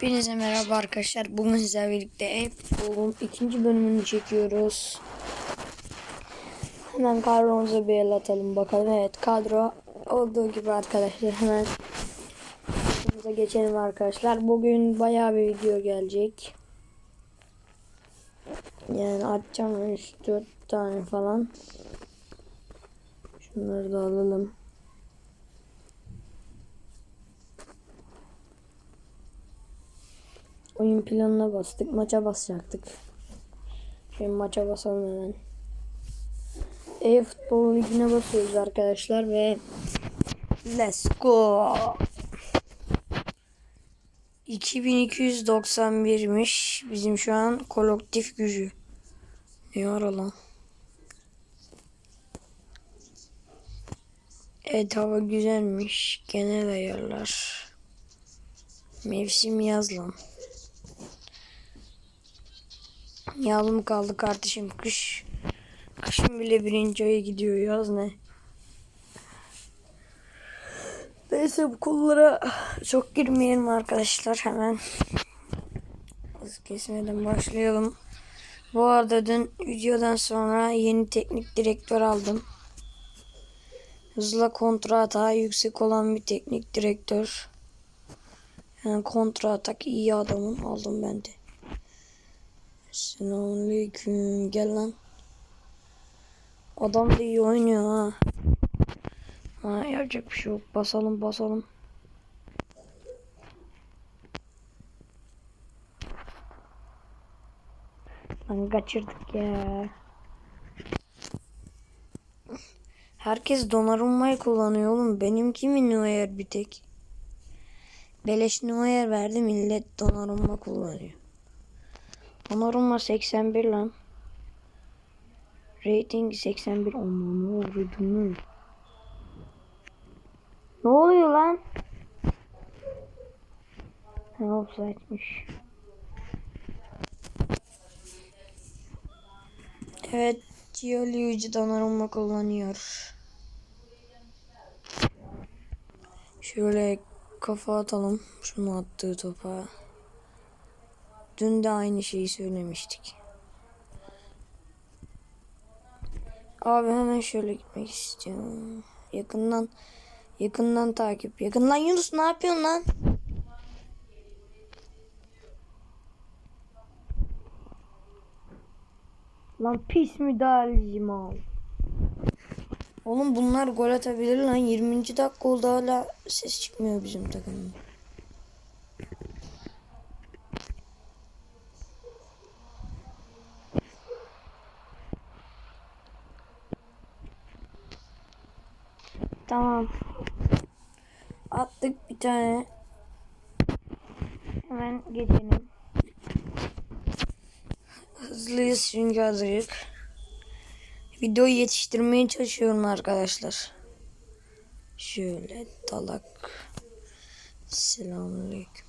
Hepinize merhaba arkadaşlar. Bugün sizlerle birlikte F-Ball'un ikinci bölümünü çekiyoruz. Hemen kadromuza bir el atalım bakalım. Evet kadro olduğu gibi arkadaşlar hemen kadromuza geçelim arkadaşlar. Bugün bayağı bir video gelecek. Yani atacağım 3-4 tane falan. Şunları da alalım. Oyun planına bastık. Maça basacaktık. Şimdi maça basalım hemen. E-futbol ligine basıyoruz arkadaşlar ve let's go. 2291'miş bizim şu an kolektif gücü. Ne ara lan? Evet hava güzelmiş. Genel ayarlar. Mevsim yaz lan. Yağlı kaldı kardeşim kış. Kışın bile birinci aya gidiyor yaz ne? Neyse bu konulara çok girmeyelim arkadaşlar hemen. Hız kesmeden başlayalım. Bu arada dün videodan sonra yeni teknik direktör aldım. Hızla kontra atağı yüksek olan bir teknik direktör. Yani kontra atak iyi adamın aldım ben de. Selamünaleyküm. Gel lan. Adam da iyi oynuyor ha. Ha yapacak bir şey yok. Basalım basalım. Lan kaçırdık ya. Herkes donanmayı kullanıyor oğlum. Benimki mi Neuer bir tek? Beleş Neuer verdi millet donanma kullanıyor. Onarımla 81 lan. Rating 81. Aman ne oldu mu? Ne oluyor lan? Ha offside'miş. Evet, Gioliucci donanımla kullanıyor. Şöyle kafa atalım şunu attığı topa. Dün de aynı şeyi söylemiştik. Abi hemen şöyle gitmek istiyorum. Yakından yakından takip. Yakından Yunus ne yapıyorsun lan? Lan pis müdahaleci mal. Oğlum bunlar gol atabilir lan. 20. dakika oldu hala ses çıkmıyor bizim takımın. Tamam. Attık bir tane. Hemen geçelim. Hızlıyız çünkü hazırlık. Videoyu yetiştirmeye çalışıyorum arkadaşlar. Şöyle dalak. Selamünaleyküm.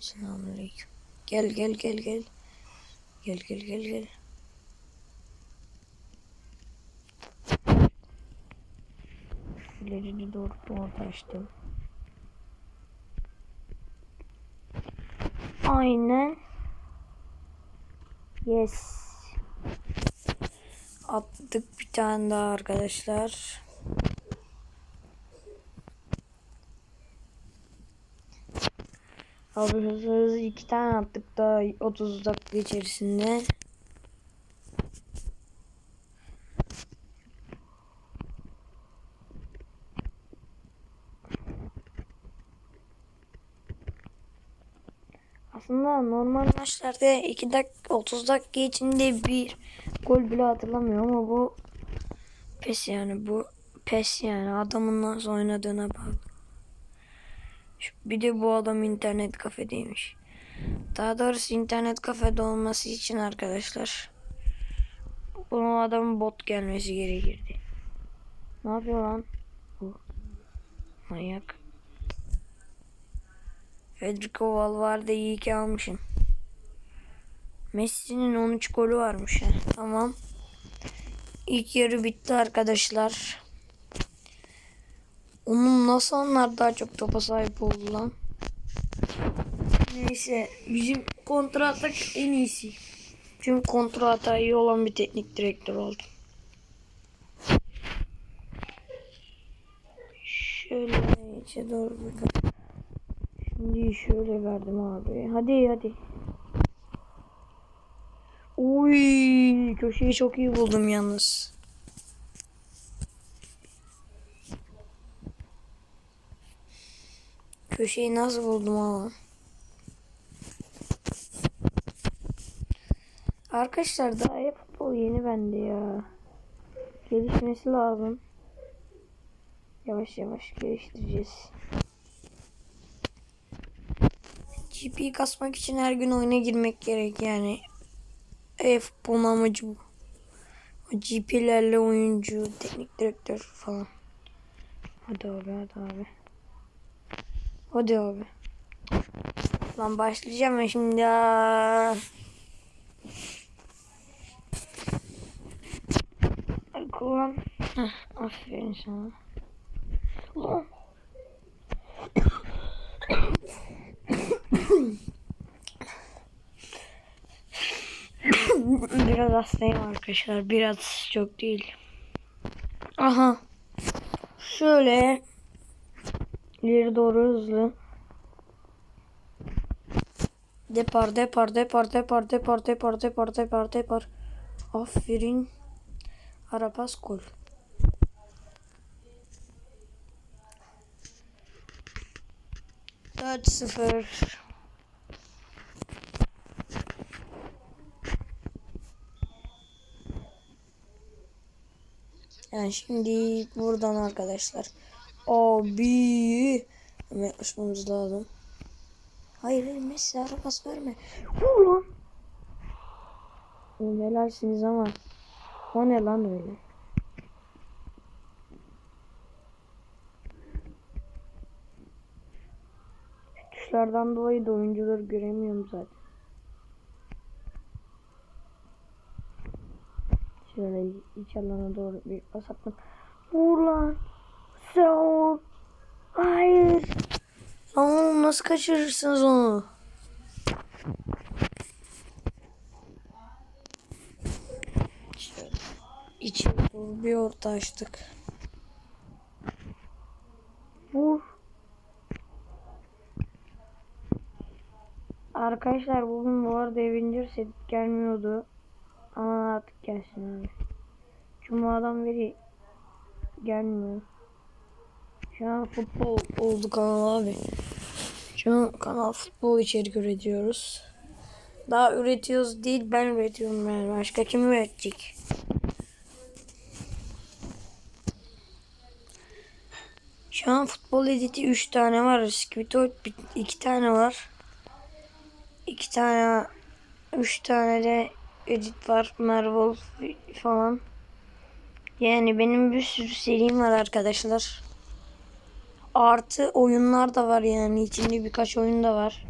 Selamünaleyküm. Gel gel gel gel. Gel gel gel gel. İleri doğru doğru açtım. Aynen. Yes. Attık bir tane daha arkadaşlar. Abi hızlı hızlı iki tane attık daha 30 dakika içerisinde. Aslında normal maçlarda 2 dakika 30 dakika içinde bir gol bile hatırlamıyorum ama bu pes yani bu pes yani adamın nasıl oynadığına bağlı. Bir de bu adam internet kafedeymiş. Daha doğrusu internet kafede olması için arkadaşlar bu adamın bot gelmesi gerekirdi. Ne yapıyor lan? Bu manyak. Federico Valverde iyi ki almışım. Messi'nin 13 golü varmış ya. Tamam. İlk yarı bitti arkadaşlar. Onun nasıl onlar daha çok topa sahip oldu lan? Neyse bizim kontra atak en iyisi. Çünkü kontra atağı iyi olan bir teknik direktör oldum. Şöyle içe doğru bakalım. Şimdi şöyle verdim abi. Hadi hadi. Uy, köşeyi çok iyi buldum yalnız. Köşeyi nasıl buldum ama. Arkadaşlar daha hep futbol yeni bende ya. Gelişmesi lazım. Yavaş yavaş geliştireceğiz. GP kasmak için her gün oyuna girmek gerek yani. E futbolun amacı bu. O GP'lerle oyuncu, teknik direktör falan. Hadi abi hadi abi. Hadi abi. Lan başlayacağım ben şimdi ya. Kullan. Aferin sana. Biraz hastayım arkadaşlar. Biraz çok değil. Aha. Şöyle ileri doğru hızlı. Depar, depar, depar, depar, depar, depar, depar, depar, depar. Aferin. Arapas gol. Dört sıfır. Yani şimdi buradan arkadaşlar. Abi. Yaklaşmamız lazım. Hayır Messi ara pas verme. Vur lan. Ama. O ne lan öyle? Tuşlardan dolayı da oyuncuları göremiyorum zaten. Şöyle iç alana doğru bir pas attım. Vur lan. Seul. Hayır. Oğlum nasıl kaçırırsınız onu? İçe doğru bir orta açtık. Vur. Arkadaşlar bugün bu arada Avengers gelmiyordu. Ama artık gelsin. Cuma'dan beri gelmiyor. Şu an futbol oldu kanal abi. Şu an kanal futbol içerik üretiyoruz. Daha üretiyoruz değil ben üretiyorum yani. Başka kim üretecek? Şu an futbol editi 3 tane var. Squidward 2 tane var. 2 tane 3 tane de edit var. Marvel falan. Yani benim bir sürü serim var arkadaşlar. Artı oyunlar da var yani. içinde birkaç oyun da var.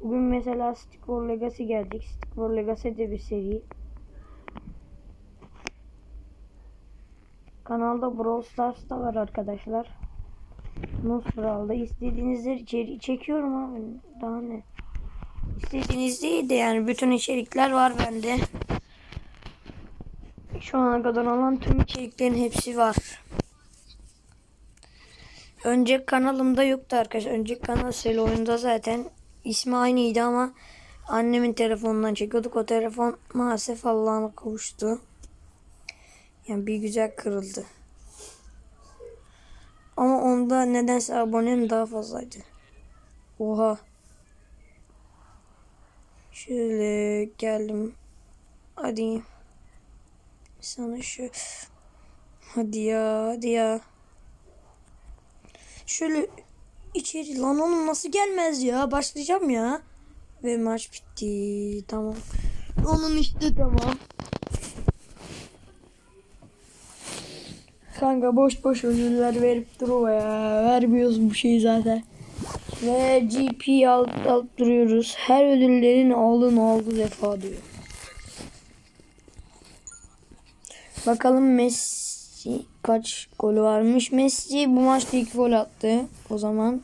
Bugün mesela Stick War Legacy gelecek. Stick War Legacy de bir seri. Kanalda Brawl Stars da var arkadaşlar. Nosbral'da istediğinizde içeri çekiyorum abi. Daha ne? İstediğiniz değil de yani bütün içerikler var bende. Şu ana kadar olan tüm içeriklerin hepsi var. Önceki kanalımda yoktu arkadaşlar. Önceki kanal Sel oyunda zaten ismi aynıydı ama annemin telefonundan çekiyorduk. O telefon maalesef Allah'ına kavuştu. Yani bir güzel kırıldı. Ama onda nedense abonem daha fazlaydı. Oha. Şöyle geldim. Hadi. Sana şu. Hadi ya hadi ya. Şöyle içeri lan onun nasıl gelmez ya. Başlayacağım ya. Ve maç bitti. Tamam. Onun işte tamam. Kanka boş boş ödüller verip duruyor ya. Vermiyoruz bu şeyi zaten. Ve GP alıp, alıp duruyoruz. Her ödüllerin alın aldı defa diyor. Bakalım Messi kaç golü varmış. Messi bu maçta iki gol attı. O zaman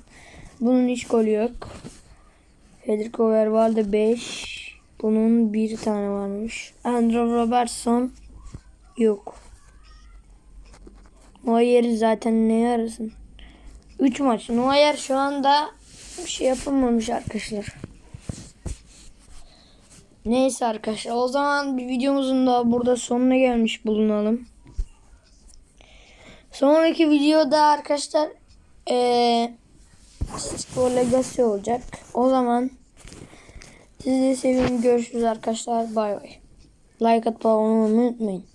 bunun hiç golü yok. Federico Vervalde 5. Bunun bir tane varmış. Andrew Robertson yok. Neuer'i zaten ne arasın? 3 maç. Neuer şu anda bir şey yapılmamış arkadaşlar. Neyse arkadaşlar o zaman bir videomuzun da burada sonuna gelmiş bulunalım. Sonraki videoda arkadaşlar Spor Legacy olacak. O zaman sizi seviyorum. Görüşürüz arkadaşlar. Bay bay. Like atmayı unutmayın.